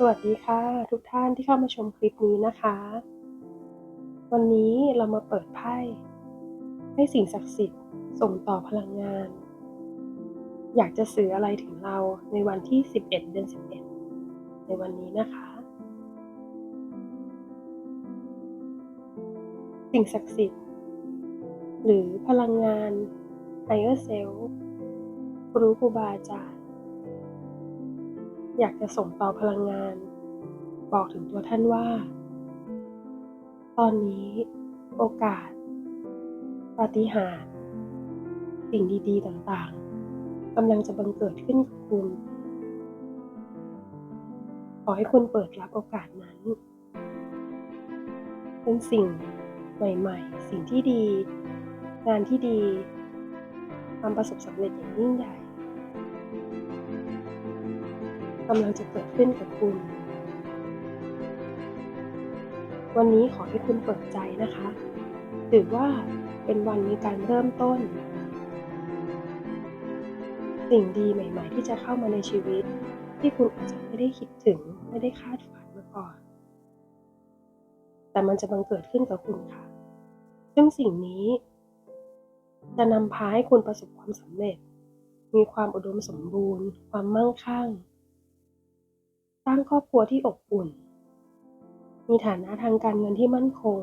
สวัสดีค่ะ ทุกท่านที่เข้ามาชมคลิปนี้นะคะ วันนี้เรามาเปิดไพ่ให้สิ่งศักดิ์สิทธิ์ส่งต่อพลังงาน อยากจะสื่ออะไรถึงเราในวันที่ 11 เดือน 11 ในวันนี้นะคะ สิ่งศักดิ์สิทธิ์ หรือพลังงานไฮเออร์เซลครูครูบาอาจารย์ อยากจะส่งต่อพลังงาน บอกถึงตัวท่านว่า ตอนนี้โอกาส ปาฏิหาริย์สิ่งดีๆต่างๆกำลังจะบังเกิดขึ้นกับคุณ ขอให้คุณเปิดรับโอกาสนั้น เป็นสิ่งใหม่ๆ สิ่งที่ดี งานที่ดีความประสบสำเร็จอย่างยิ่งใหญ่ กำลังจะเกิดขึ้นกับคุณ วันนี้ขอให้คุณเปิดใจนะคะ ถือว่าเป็นวันในการเริ่มต้น สิ่งดีใหม่ ๆ ที่จะเข้ามาในชีวิต ที่คุณอาจจะไม่ได้คิดถึงไม่ได้คาดฝันมาก่อน แต่มันจะบังเกิดขึ้นกับคุณค่ะ ซึ่งสิ่งนี้ จะนำพาให้คุณประสบความสำเร็จ มีความอุดมสมบูรณ์ ความมั่งคั่ง ร้างครอบครัวที่อบอุ่น มีฐานะทางการเงินที่มั่นคง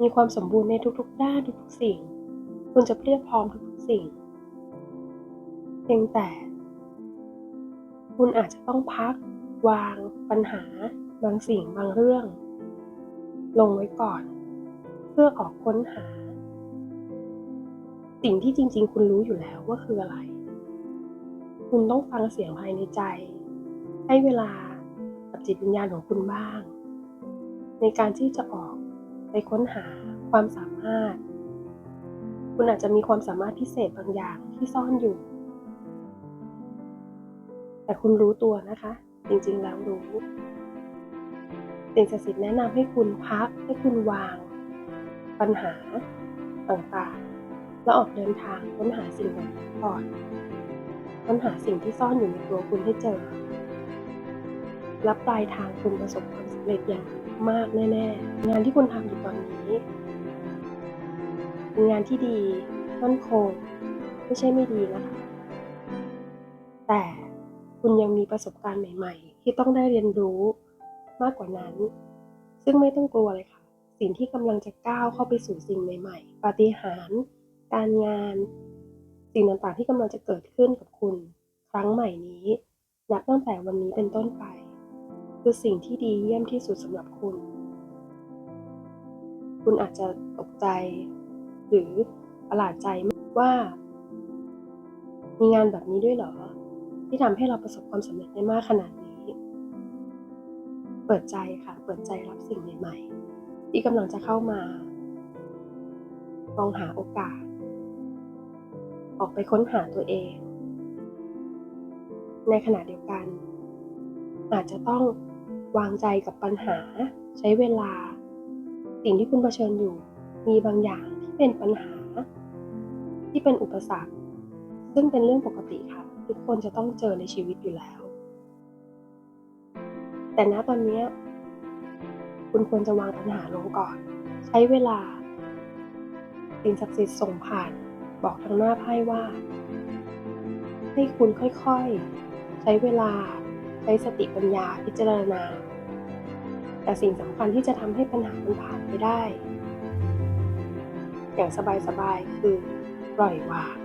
มีความสมบูรณ์ในทุกๆ ด้านทุกๆสิ่ง คุณจะเพียบพร้อมทุกๆสิ่ง เพียงแต่ คุณอาจจะต้องพัก วางปัญหา บางสิ่งบางเรื่อง ลงไว้ก่อน เพื่อออกค้นหา สิ่งที่จริง ๆ คุณรู้อยู่แล้วว่าคืออะไร คุณต้องฟังเสียงภายในใจ ให้เวลากับจิตวิญญาณของคุณบ้าง ในการที่จะออกไปค้นหาความสามารถ คุณอาจจะมีความสามารถพิเศษบางอย่างที่ซ่อนอยู่ แต่คุณรู้ตัวนะคะ จริงๆแล้วรู้สิ่งศักดิ์สิทธิ์แนะนำให้คุณพักให้คุณวาง ปัญหาต่างๆ แล้วออกเดินทางค้นหาสิ่งนั้นก่อน ค้นหาสิ่งที่ซ่อนอยู่ในตัวคุณให้เจอ และปลายทางคุณประสบความสำเร็จอย่างมากแน่ ๆ งานที่คุณทำอยู่ตอนนี้เป็นงานที่ดีมั่นคงไม่ใช่ไม่ดีนะคะ แต่คุณยังมีประสบการณ์ใหม่ ๆ ที่ต้องได้เรียนรู้มากกว่านั้น ซึ่งไม่ต้องกลัวเลยค่ะ สิ่งที่กำลังจะก้าวเข้าไปสู่สิ่งใหม่ ๆ ปาฏิหาริย์การงาน สิ่งต่างๆที่กำลังจะเกิดขึ้นกับคุณครั้งใหม่นี้ นับตั้งแต่วันนี้เป็นต้นไป คือสิ่งที่ดีเยี่ยมที่สุดสำหรับคุณ คุณอาจจะตกใจ หรือประหลาดใจว่า มีงานแบบนี้ด้วยเหรอ ที่ทำให้เราประสบความสำเร็จได้มากขนาดนี้ เปิดใจค่ะ เปิดใจรับสิ่งใหม่ ๆ ที่กำลังจะเข้ามาลองหาโอกาส ออกไปค้นหาตัวเอง ในขณะเดียวกัน อาจจะต้องวางใจกับปัญหา ใช้เวลา สิ่งที่คุณเผชิญอยู่ มีบางอย่างที่เป็นปัญหา ที่เป็นอุปสรรค ซึ่งเป็นเรื่องปกติค่ะ ทุกคนจะต้องเจอในชีวิตอยู่แล้ว แต่ณตอนนี้คุณควรจะวางปัญหาลงก่อน ใช้เวลาสิ่งศักดิ์สิทธิ์ส่งผ่าน บอกทางหน้าไพ่ว่า ให้คุณค่อยๆ ใช้เวลาใช้สติปัญญาพิจารณา แต่สิ่งสำคัญที่จะทำให้ปัญหามันผ่านไปได้ อย่างสบายๆ คือปล่อยวาง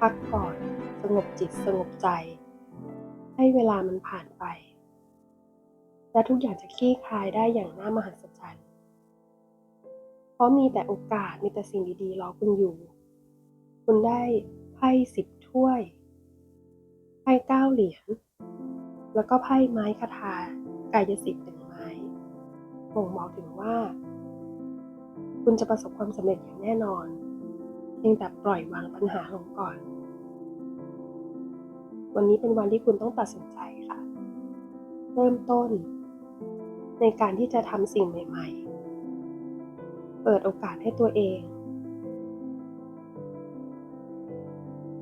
พักก่อนสงบจิตสงบใจ ให้เวลามันผ่านไป และทุกอย่างจะคลี่คลายได้อย่างน่ามหัศจรรย์ เพราะมีแต่โอกาสมีแต่สิ่งดีๆรอคุณอยู่ คุณได้ไพ่สิบถ้วย ไพ่เก้าเหรียญ แล้วก็ไพ่ไม้คาถากายสิทธิ์หนึ่งไม้บ่งบอกถึงว่า คุณจะประสบความสำเร็จอย่างแน่นอนเพียงแต่ปล่อยวางปัญหาลงก่อน วันนี้เป็นวันที่คุณต้องตัดสินใจค่ะ เริ่มต้น ในการที่จะทำสิ่งใหม่ ๆ เปิดโอกาสให้ตัวเอง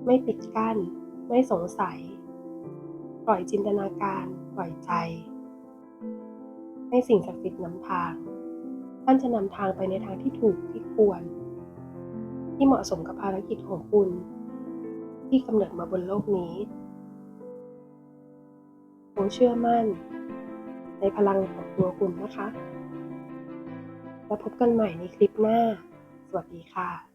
ไม่ปิดกั้น ไม่สงสัย ปล่อยจินตนาการ ปล่อยใจ ให้สิ่งศักดิ์สิทธิ์นำทาง ท่านจะนำทางไปในทางที่ถูกที่ควร ที่เหมาะสมกับภารกิจของคุณ ที่กำเนิดมาบนโลกนี้ผมเชื่อมั่น ในพลังของตัวคุณนะคะ แล้วพบกันใหม่ในคลิปหน้า สวัสดีค่ะ